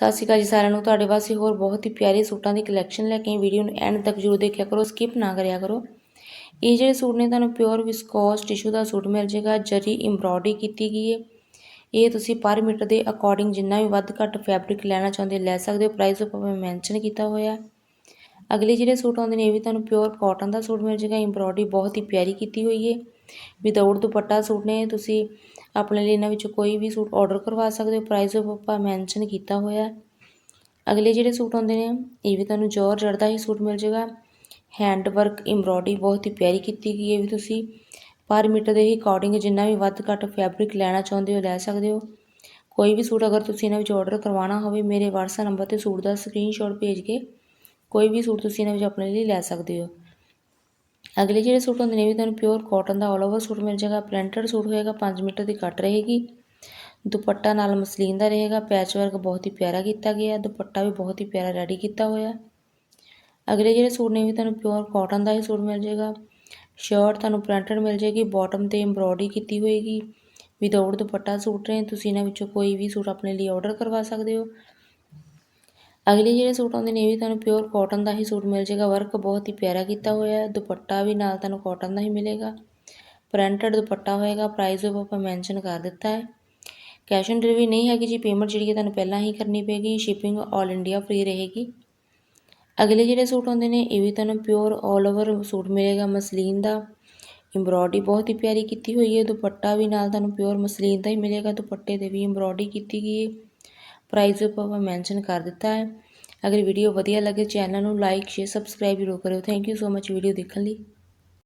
ਸਤਿ ਸ਼੍ਰੀ ਅਕਾਲ ਜੀ ਸਾਰਿਆਂ ਨੂੰ। ਤੁਹਾਡੇ ਵਾਸਤੇ ਹੋਰ ਬਹੁਤ ਹੀ ਪਿਆਰੇ ਸੂਟਾਂ ਦੀ ਕਲੈਕਸ਼ਨ ਲੈ ਕੇ ਵੀਡੀਓ ਨੂੰ ਐਂਡ ਤੱਕ ਜਰੂਰ ਦੇਖਿਆ ਕਰੋ। ਸਕਿਪ ਨਾ ਕਰਿਆ ਕਰੋ। ਇਹ ਜਿਹੜੇ ਸੂਟ ਨੇ ਤੁਹਾਨੂੰ ਪਿਓਰ ਵਿਸਕੋਸ ਟਿਸ਼ੂ ਦਾ ਸੂਟ ਮਿਲ ਜਾਏਗਾ। ਜਰੀ ਐਮਬ੍ਰੋਇਡਰੀ ਕੀਤੀ ਗਈ ਹੈ। ਇਹ ਤੁਸੀਂ ਪਰ ਮੀਟਰ ਦੇ ਅਕੋਰਡਿੰਗ ਜਿੰਨਾ ਵੀ ਵੱਧ ਘੱਟ ਫੈਬਰਿਕ ਲੈਣਾ ਚਾਹੁੰਦੇ ਲੈ ਸਕਦੇ ਹੋ। ਪ੍ਰਾਈਸ ਉੱਪਰ ਮੈਂ ਮੈਂਸ਼ਨ ਕੀਤਾ ਹੋਇਆ। ਅਗਲੇ ਜਿਹੜੇ ਸੂਟ ਆਉਂਦੇ ਨੇ, ਇਹ ਵੀ ਤੁਹਾਨੂੰ ਪਿਓਰ ਕਾਟਨ ਦਾ ਸੂਟ ਮਿਲ ਜਾਏਗਾ। ਐਮਬ੍ਰੋਇਡਰੀ ਬਹੁਤ ਹੀ ਪਿਆਰੀ ਕੀਤੀ ਹੋਈ ਹੈ। ਵਿਦਆਊਟ ਦੁਪੱਟਾ ਸੂਟ ਨੇ, ਤੁਸੀਂ ਆਪਣੇ ਲਈ ਇਹਨਾਂ ਵਿੱਚੋਂ ਕੋਈ ਵੀ ਸੂਟ ਆਰਡਰ ਕਰਵਾ ਸਕਦੇ ਹੋ। ਪ੍ਰਾਈਸ ਆਪਾਂ ਮੈਂਸ਼ਨ ਕੀਤਾ ਹੋਇਆ ਅਗਲੇ ਜਿਹੜੇ ਸੂਟ ਆਉਂਦੇ ਨੇ, ਇਹ ਵੀ ਤੁਹਾਨੂੰ ਜੋਰਜਟ ਦਾ ਹੀ ਸੂਟ ਮਿਲ ਜਾਏਗਾ। ਹੈਂਡ ਵਰਕ ਐਮਬ੍ਰੋਇਡਰੀ ਬਹੁਤ ਹੀ ਪਿਆਰੀ ਕੀਤੀ ਗਈ ਹੈ ਵੀ ਤੁਸੀਂ। ਪਰ ਮੀਟਰ ਦੇ ਹੀ ਅਕੋਰਡਿੰਗ ਜਿੰਨਾ ਵੀ ਵੱਧ ਘੱਟ ਫੈਬਰਿਕ ਲੈਣਾ ਚਾਹੁੰਦੇ ਹੋ, ਲੈ ਸਕਦੇ ਹੋ। ਕੋਈ ਵੀ ਸੂਟ ਅਗਰ ਤੁਸੀਂ ਇਹਨਾਂ ਵਿੱਚ ਆਰਡਰ ਕਰਵਾਉਣਾ ਹੋਵੇ, ਮੇਰੇ WhatsApp ਨੰਬਰ ਤੇ ਸੂਟ ਦਾ ਸਕਰੀਨਸ਼ਾਟ ਭੇਜ ਕੇ ਕੋਈ ਵੀ ਸੂਟ ਤੁਸੀਂ ਇਹਨਾਂ ਵਿੱਚ ਆਪਣੇ ਲਈ ਲੈ ਸਕਦੇ ਹੋ। ਅਗਲੇ ਜਿਹੜੇ ਸੂਟ ਹੁੰਦੇ ਨੇ ਵੀ ਤੁਹਾਨੂੰ ਪਿਓਰ ਕਾਟਨ ਦਾ ਆਲ ਓਵਰ ਸੂਟ ਮਿਲ ਜਾਏਗਾ ਪ੍ਰਿੰਟਡ ਸੂਟ ਹੋਏਗਾ 5 ਮੀਟਰ ਦੀ ਕੱਟ ਰਹੇਗੀ। ਦੁਪੱਟਾ ਨਾਲ ਮਸਲੀਨ ਦਾ ਰਹੇਗਾ ਪੈਚ ਵਰਕ ਬਹੁਤ ਹੀ ਪਿਆਰਾ ਕੀਤਾ ਗਿਆ, ਦੁਪੱਟਾ ਵੀ ਬਹੁਤ ਹੀ ਪਿਆਰਾ ਰੈਡੀ ਕੀਤਾ ਹੋਇਆ। ਅਗਲੇ ਜਿਹੜੇ ਸੂਟ ਨੇ ਵੀ ਤੁਹਾਨੂੰ ਪਿਓਰ ਕਾਟਨ ਦਾ ਹੀ ਸੂਟ ਮਿਲ ਜਾਏਗਾ। ਸ਼ਰਟ ਤੁਹਾਨੂੰ ਪ੍ਰਿੰਟਡ ਮਿਲ ਜਾਏਗੀ ਬਾਟਮ ਤੇ ਐਮਬ੍ਰੋਇਡਰੀ ਕੀਤੀ ਹੋਏਗੀ। ਵਿਦਆਊਟ ਦੁਪੱਟਾ ਸੂਟ ਰਹੇ ਤੁਸੀਂ ਇਹਨਾਂ ਵਿੱਚੋਂ ਕੋਈ ਵੀ ਸੂਟ ਆਪਣੇ ਲਈ ਆਰਡਰ ਕਰਵਾ ਸਕਦੇ ਹੋ। ਅਗਲੇ ਜਿਹੜੇ ਸੂਟ ਆਉਂਦੇ ਨੇ ਇਹ ਵੀ ਤੁਹਾਨੂੰ ਪਿਓਰ ਕਾਟਨ ਦਾ ਹੀ ਸੂਟ ਮਿਲ ਜਾਏਗਾ। ਵਰਕ ਬਹੁਤ ਹੀ ਪਿਆਰਾ ਕੀਤਾ ਹੋਇਆ ਹੈ। ਦੁਪੱਟਾ ਵੀ ਨਾਲ ਤੁਹਾਨੂੰ ਕਾਟਨ ਦਾ ਹੀ ਮਿਲੇਗਾ। ਪ੍ਰਿੰਟਡ ਦੁਪੱਟਾ ਹੋਏਗਾ। ਪ੍ਰਾਈਸ ਉਹ ਆਪਾਂ ਮੈਂਸ਼ਨ ਕਰ ਦਿੱਤਾ ਹੈ। ਕੈਸ਼ ਔਨ ਡਿਲੀਵਰੀ ਨਹੀਂ ਹੈਗੀ ਜੀ। ਪੇਮੈਂਟ ਜਿਹੜੀ ਹੈ ਤੁਹਾਨੂੰ ਪਹਿਲਾਂ ਹੀ ਕਰਨੀ ਪਏਗੀ। ਸ਼ਿਪਿੰਗ ਆਲ ਇੰਡੀਆ ਫ੍ਰੀ ਰਹੇਗੀ। ਅਗਲੇ ਜਿਹੜੇ ਸੂਟ ਆਉਂਦੇ ਨੇ, ਇਹ ਵੀ ਤੁਹਾਨੂੰ ਪਿਓਰ ਆਲ ਓਵਰ ਸੂਟ ਮਿਲੇਗਾ। ਮਸਲੀਨ ਦਾ ਐਮਬ੍ਰੋਇਡਰੀ ਬਹੁਤ ਹੀ ਪਿਆਰੀ ਕੀਤੀ ਹੋਈ ਹੈ। ਦੁਪੱਟਾ ਵੀ ਨਾਲ ਤੁਹਾਨੂੰ ਪਿਓਰ ਮਸਲੀਨ ਦਾ ਹੀ ਮਿਲੇਗਾ। ਦੁਪੱਟੇ ਤੇ ਵੀ ਐਮਬ੍ਰੋਇਡਰੀ ਕੀਤੀ ਗਈ ਹੈ। ਪ੍ਰਾਈਜ਼ ਉੱਪਰ ਮੈਂ ਮੈਂਸ਼ਨ ਕਰ ਦਿੱਤਾ ਹੈ। ਅਗਰ ਵੀਡੀਓ ਵਧੀਆ ਲੱਗੇ ਚੈਨਲ ਨੂੰ ਲਾਈਕ ਸ਼ੇਅਰ ਸਬਸਕ੍ਰਾਈਬ ਜ਼ਰੂਰ ਕਰਿਓ। Thank you so much video ਦੇਖਣ ਲਈ।